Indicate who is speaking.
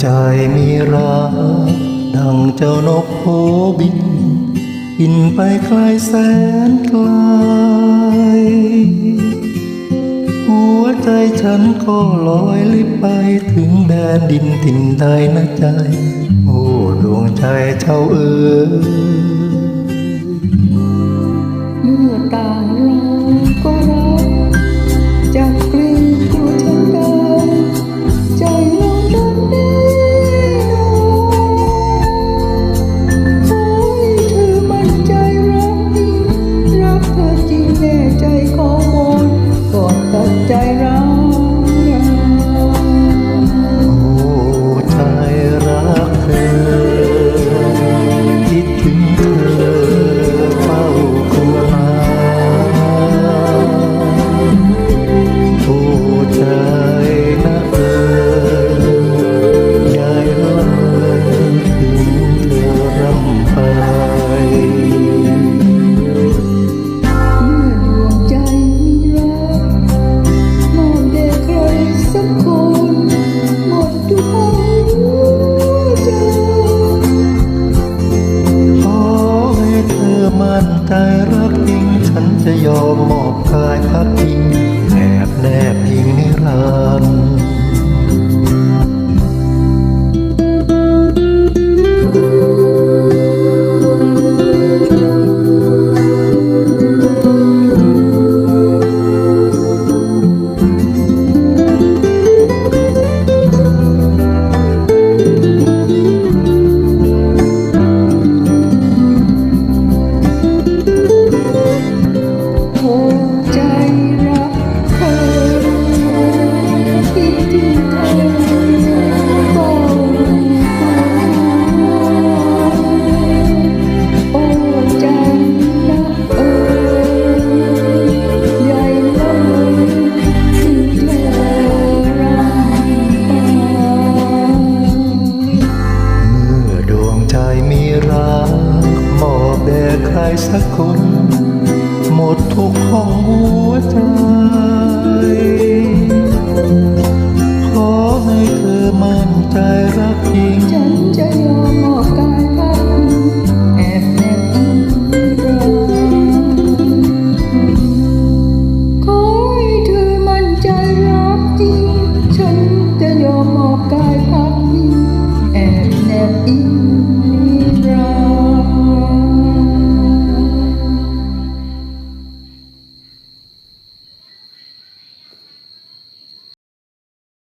Speaker 1: ใจมีรักดังเจ้านกโหบิน บินไปไกลแสนไกล หัวใจฉันก็ลอยลิบไปถึงแดนดินถิ่นใดนะใจ โอ้ดวงใจเจ้าเอ๋ย ไป
Speaker 2: เมื่อดวงใจมีรักมอบแด่ใครสักคนหมดทุกหัวใจ
Speaker 1: ขอให้เธอมั่นใจรักจริง ฉันจะยอมมอบกายพักพิงแอบแนบพิงนิรันดร์ สักคน หมดทุกห้องหัวใจ